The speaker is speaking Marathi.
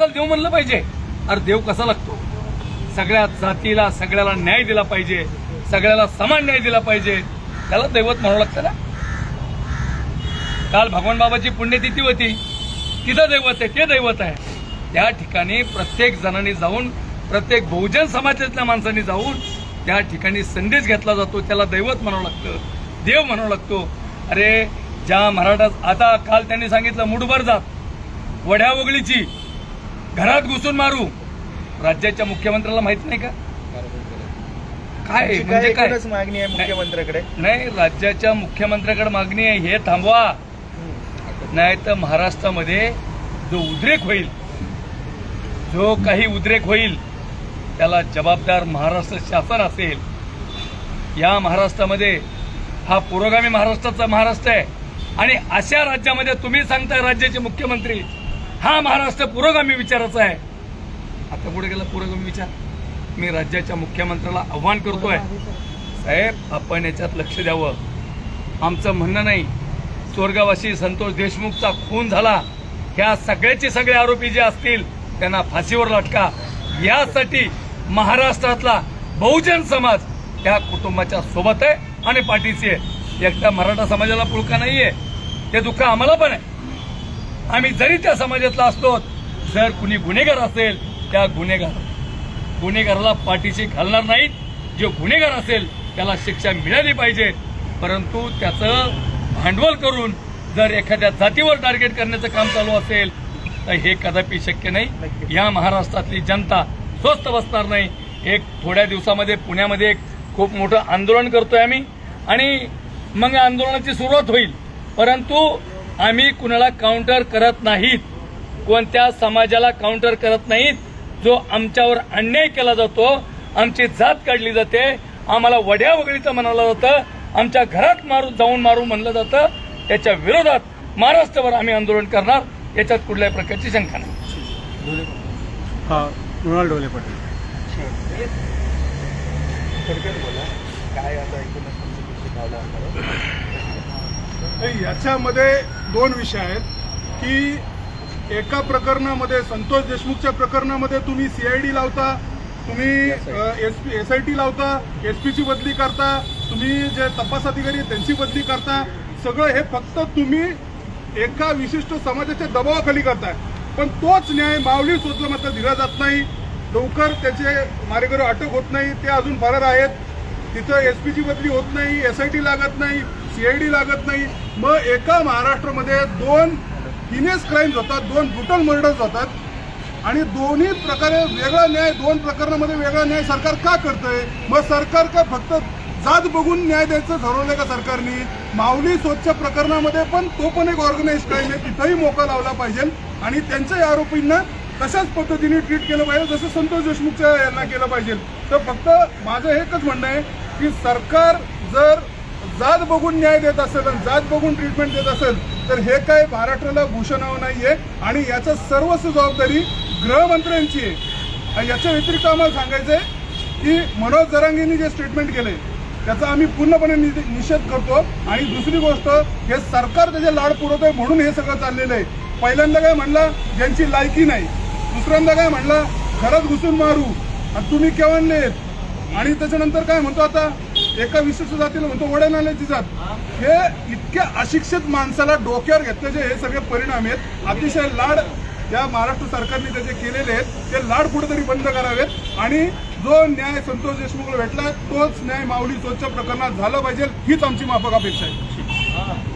तर देव म्हणलं पाहिजे. अरे देव कसा लागतो? सगळ्या जातीला सगळ्याला न्याय दिला पाहिजे. सगळ्याला समान न्याय दिला पाहिजे. त्याला दैवत म्हणावं लागतं ना? काल भगवान बाबाची पुण्यतिथी होती. तिथं दैवत आहे ते दैवत आहे. त्या ठिकाणी प्रत्येक जणांनी जाऊन प्रत्येक बहुजन समाजातल्या माणसांनी जाऊन त्या ठिकाणी संदेश घेतला जातो. त्याला दैवत म्हणावं लागतं. देव म्हणावं लागतो. अरे ज्या मराठा आता काल त्यांनी सांगितलं मुठभर जात. वड्या वगळीची. घरात घुसून मारू. राज्याच्या मुख्यमंत्र्याला माहीत नाही का? काय म्हणजे काय मागणी आहे मुख्यमंत्र्याकडे. नाही राज्याच्या मुख्यमंत्र्याकडे मागणी आहे हे थांबवा. नाही तर महाराष्ट्रामध्ये जो उद्रेक होईल जो काही उद्रेक होईल त्याला जबाबदार महाराष्ट्र शासन असेल. या महाराष्ट्रामध्ये हा पुरोगामी महाराष्ट्राचा महाराष्ट्र आहे. आणि अशा राज्यामध्ये तुम्ही सांगताय राज्याचे मुख्यमंत्री. हा महाराष्ट्र पुरोगामी विचाराचा आहे. आता पुढे गेला पुरोगामी विचार. मी राज्याच्या मुख्यमंत्र्याला आव्हान करतोय. साहेब आपण याच्यात लक्ष द्यावं. आमचं म्हणणं नाही स्वर्गवासी संतोष देशमुखचा खून झाला. ह्या सगळ्याचे सगळे आरोपी जे असतील त्यांना फाशीवर लटका. यासाठी महाराष्ट्रातला बहुजन समाज त्या कुटुंबाच्या सोबत आहे आणि पाठीशी आहे. एकटा मराठा समाजाला पुळका नाहीये. ते दुःख आम्हाला पण आहे. आम्ही जरी त्या समाजातला असलो जर कुणी गुन्हेगार असेल त्या गुन्हेगार गुन्हेगाराला पाठीशी घालणार नाहीत. जो गुन्हेगार असेल त्याला शिक्षा मिळाली पाहिजे. परंतु त्याचं भांडवल करून जर एखाद्या जातीवर टार्गेट करण्याचं काम चालू असेल तर हे कदापि शक्य नाही. या महाराष्ट्रातली जनता स्वस्थ बसणार नाही. एक थोड्या दिवसामध्ये पुण्यामध्ये एक खूप मोठं आंदोलन करतोय आम्ही. आणि मग आंदोलनाची सुरुवात होईल. परंतु आम्ही कुणाला काउंटर करत नाहीत. कोणत्या समाजाला काउंटर करत नाहीत. जो आमच्यावर अन्याय केला जातो आमची जात काढली जाते आम्हाला वड्या वगळीचं म्हणालं जातं आमच्या घरात मारू जाऊन मारू म्हणलं जातं त्याच्या विरोधात महाराष्ट्रभर आम्ही आंदोलन करणार याच्यात कुठल्याही प्रकारची शंका नाही. हा मृणाल डोले पाटील. काय आता याच्यामध्ये दोन विषय आहेत की एका प्रकरणामध्ये संतोष देशमुखच्या प्रकरणामध्ये तुम्ही सीआयडी लावता तुम्ही एस आय टी लावता एस पीची बदली करता तुम्ही जे तपास अधिकारी त्यांची बदली करता सगळं हे फक्त तुम्ही एका विशिष्ट समाजाच्या दबावाखाली करताय. पण तोच न्याय माऊली सोचला मात्र दिला जात नाही. लवकर त्याचे मारेकरी अटक होत नाही ते अजून फरार आहेत. तिथं एस पीची बदली होत नाही एस आय टी लागत नाही. सीआयडी लागत नाही. मग एका महाराष्ट्रामध्ये दोन हिनेस क्राईम्स होतात दोन ब्रुटल मर्डर्स होतात. आणि दोन्ही प्रकारे वेगळा न्याय दोन प्रकरणामध्ये वेगळा न्याय सरकार का करतंय? मग सरकार का फक्त जात बघून न्याय द्यायचं ठरवलंय का सरकारने? माऊली स्वच्छ प्रकरणामध्ये पण तो पण एक ऑर्गनाईज क्राईम आहे. तिथंही मोका लावला पाहिजे. आणि त्यांच्याही आरोपींना तशाच पद्धतीने ट्रीट केलं पाहिजे जसं संतोष देशमुखच्या यांना केलं पाहिजे. तर फक्त माझं एकच म्हणणं आहे की सरकार जर जात बघून न्याय देत असेल आणि जात बघून ट्रीटमेंट देत असेल तर हे काय महाराष्ट्राला भूषणावं नाहीये. आणि याचं सर्वस्व जबाबदारी गृहमंत्र्यांची आहे. याच्या व्यतिरिक्त आम्हाला सांगायचं आहे की मनोज जरांगेंनी जे स्टेटमेंट केले त्याचा आम्ही पूर्णपणे नि- निषेध करतो. आणि दुसरी गोष्ट हे सरकार त्याचे लाड पुरवतोय म्हणून हे सगळं चाललेलं आहे. पहिल्यांदा काय म्हणला ज्यांची लायकी नाही. दुसऱ्यांदा काय म्हणला घरात घुसून मारू. आणि तुम्ही केव्हा आणि त्याच्यानंतर काय म्हणतो आता? एका विशिष्ट जातीला म्हणतो वड्या जात. हे इतक्या अशिक्षित माणसाला डोक्यावर घेतल्याचे हे सगळे परिणाम आहेत. अतिशय लाड या महाराष्ट्र सरकारने त्याचे केलेले आहेत. ते लाड कुठेतरी बंद करावेत. आणि जो न्याय संतोष देशमुखला भेटला तोच न्याय माऊली स्वच्छ प्रकरणात झाला पाहिजे हीच आमची माफक अपेक्षा आहे.